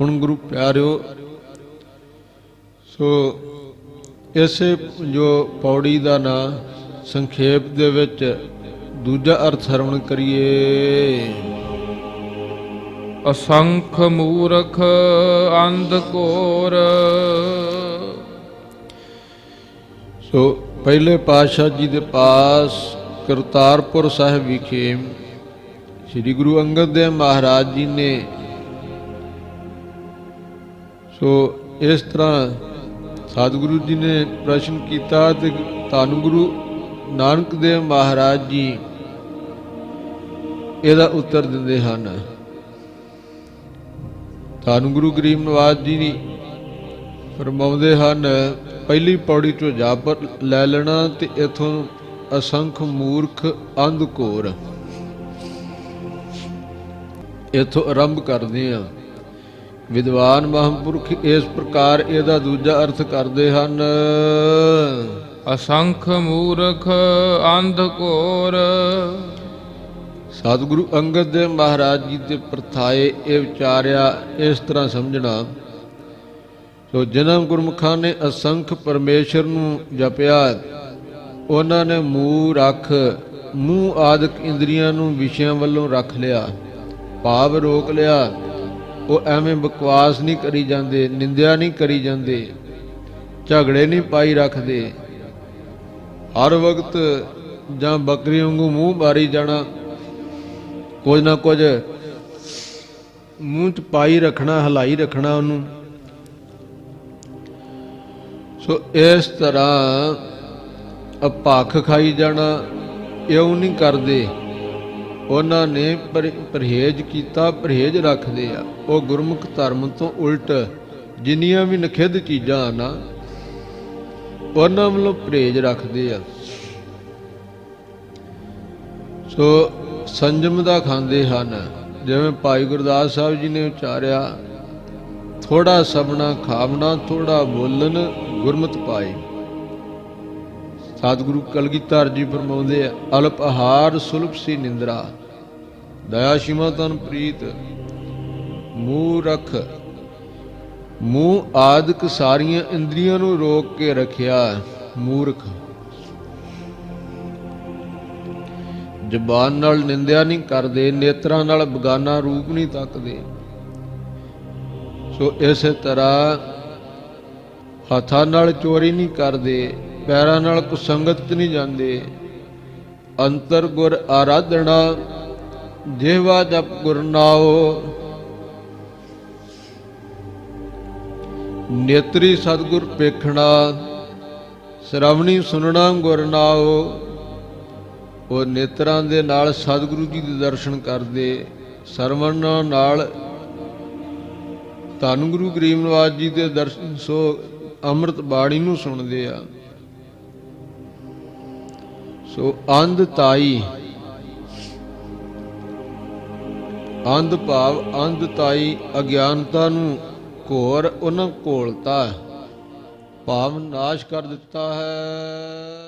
ਹੁਣ ਗੁਰੂ ਪਿਆਰਿਓ ਸੋ ਇਸੇ ਜੋ ਪੌੜੀ ਦਾ ਨਾਂ ਸੰਖੇਪ ਦੇ ਵਿੱਚ ਦੂਜਾ ਅਰਥ ਸਰਵਣ ਕਰੀਏ। ਅਸੰਖ ਮੂਰਖ ਅੰਧ ਘੋਰ ਸੋ ਪਹਿਲੇ ਪਾਤਸ਼ਾਹ ਜੀ ਦੇ ਪਾਸ ਕਰਤਾਰਪੁਰ ਸਾਹਿਬ ਵਿਖੇ ਸ੍ਰੀ ਗੁਰੂ ਅੰਗਦ ਦੇਵ ਮਹਾਰਾਜ ਜੀ ਨੇ ਸੋ ਇਸ ਤਰ੍ਹਾਂ ਸਤਿਗੁਰੂ ਜੀ ਨੇ ਪ੍ਰਸ਼ਨ ਕੀਤਾ ਤੇ ਧੰਨ ਗੁਰੂ ਨਾਨਕ ਦੇਵ ਮਹਾਰਾਜ ਜੀ ਇਹਦਾ ਉੱਤਰ ਦਿੰਦੇ ਹਨ। ਧੰਨ ਗੁਰੂ ਗਰੀਬ ਨਵਾਜ ਜੀ ਨੇ ਫਰਮਾਉਂਦੇ ਹਨ, ਪਹਿਲੀ ਪੌੜੀ ਤੋਂ ਜਾਪ ਲੈ ਲੈਣਾ ਤੇ ਇਥੋਂ ਅਸੰਖ ਮੂਰਖ ਅੰਧ ਘੋਰ। ਇਥੋਂ ਆਰੰਭ ਕਰਦੇ ਆ ਵਿਦਵਾਨ ਮਹਾਂਪੁਰਖ ਇਸ ਪ੍ਰਕਾਰ ਇਹਦਾ ਦੂਜਾ ਅਰਥ ਕਰਦੇ ਹਨ। ਅਸੰਖ ਮੂਰਖ ਅੰਧ ਘੋਰ। ਸਤਿਗੁਰੂ ਅੰਗਦ ਦੇਵ ਮਹਾਰਾਜ ਜੀ ਦੇ ਪ੍ਰਥਾਏ ਇਹ ਵਿਚਾਰਿਆ ਇਸ ਤਰ੍ਹਾਂ ਸਮਝਣਾ ਸੋ ਜਿਨ੍ਹਾਂ ਗੁਰਮੁਖਾਂ ਨੇ ਅਸੰਖ ਪਰਮੇਸ਼ਰ ਨੂੰ ਜਪਿਆ ਉਹਨਾਂ ਨੇ ਮੂੰਹ ਰੱਖ ਮੂੰਹ ਆਦਿਕ ਇੰਦਰੀਆਂ ਨੂੰ ਵਿਸ਼ਿਆਂ ਵੱਲੋਂ ਰੱਖ ਲਿਆ ਭਾਵ ਰੋਕ ਲਿਆ ਉਹ ਐਵੇਂ ਬਕਵਾਸ ਨਹੀਂ ਕਰੀ ਜਾਂਦੇ, ਨਿੰਦਿਆ ਨਹੀਂ ਕਰੀ ਜਾਂਦੇ, ਝਗੜੇ ਨਹੀਂ ਪਾਈ ਰੱਖਦੇ। ਹਰ ਵਕਤ ਜਾਂ ਬੱਕਰੀ ਵਾਂਗੂ ਮੂੰਹ ਮਾਰੀ ਜਾਣਾ, ਕੁਝ ਨਾ ਕੁਝ ਮੂੰਹ ਚ ਪਾਈ ਰੱਖਣਾ, ਹਲਾਈ ਰੱਖਣਾ ਉਹਨੂੰ। ਸੋ ਇਸ ਤਰ੍ਹਾਂ ਅਪਾਖ ਖਾਈ ਜਾਣਾ, ਇਉਂ ਨਹੀਂ ਕਰਦੇ। ਉਹਨਾਂ ਨੇ ਪਰਹੇਜ਼ ਕੀਤਾ, ਪਰਹੇਜ਼ ਰੱਖਦੇ ਆ। ਉਹ ਗੁਰਮੁਖ ਧਰਮ ਤੋਂ ਉਲਟ ਜਿੰਨੀਆਂ ਵੀ ਨਖਿੱਧ ਚੀਜ਼ਾਂ ਆ ਨਾ, ਉਹਨਾਂ ਵੱਲੋਂ ਪਰਹੇਜ਼ ਰੱਖਦੇ ਆ। ਸੋ ਸੰਜਮ ਦਾ ਖਾਂਦੇ ਹਨ। ਜਿਵੇਂ ਭਾਈ ਗੁਰਦਾਸ ਸਾਹਿਬ ਜੀ ਨੇ ਉਚਾਰਿਆ ਥੋੜਾ ਸਬਣਾ ਖਾਵਣਾ ਥੋੜਾ ਬੋਲਣ, ਗੁਰਮਤ ਪਾਏ। ਸਤਿਗੁਰੂ ਕਲਗੀਧਰ ਜੀ ਫਰਮਾਉਂਦੇ ਆ, ਅਲਪ ਆਹਾਰ ਸੁਲਭ ਸੀ ਨਿੰਦਰਾ। ਦਇਆ ਸ਼ਿਮਾ ਤਨ ਪ੍ਰੀਤ, ਮੂੰਹ ਰਖ। ਮੂੰਹ ਆਦਿਕ ਸਾਰੀਆਂ ਇੰਦਰੀਆਂ ਨੂੰ ਰੋਕ ਕੇ ਰੱਖਿਆ ਮੂਰਖ ਜ਼ਬਾਨ ਨਾਲ ਨਿੰਦਿਆ ਨਹੀਂ ਕਰਦੇ, ਨੇਤਰਾਂ ਨਾਲ ਬਗਾਨਾ ਰੂਪ ਨਹੀਂ ਤੱਕਦੇ। ਸੋ ਇਸੇ ਤਰ੍ਹਾਂ ਹੱਥਾਂ ਨਾਲ ਚੋਰੀ ਨਹੀਂ ਕਰਦੇ, ਪੈਰਾਂ ਨਾਲ ਕੁਸੰਗਤ 'ਚ ਨਹੀਂ ਜਾਂਦੇ। ਅੰਤਰ ਗੁਰ ਆਰਾਧਣਾ ਜਿਹਵਾ ਜਪ ਗੁਰਨਾਓ ਨੇਤਰੀ ਸਤਗੁਰ ਪੇਖਣਾ, ਸ਼ਰਵਣੀ ਸੁਣਨਾ ਗੁਰਨਾਓ ਉਹ ਨੇਤਰਾਂ ਦੇ ਨਾਲ ਸਤਿਗੁਰੂ ਜੀ ਦੇ ਦਰਸ਼ਨ ਕਰਦੇ, ਸਰਵਣ ਨਾਲ। ਧੰਨ ਗੁਰੂ ਗਰੀਬ ਨਵਾਜ ਜੀ ਦੇ ਦਰਸ਼ਨ ਸੋ ਅੰਮ੍ਰਿਤ ਬਾਣੀ ਨੂੰ ਸੁਣਦੇ ਆ। ਸੋ ਅੰਧ ਤਾਈ। ਅੰਧ ਭਾਵ ਅੰਧਤਾਈ ਅਗਿਆਨਤਾ ਨੂੰ ਘੋਰ ਉਹਨਾਂ ਘੋਲਤਾ ਭਾਵ ਨਾਸ਼ ਕਰ ਦਿੱਤਾ ਹੈ।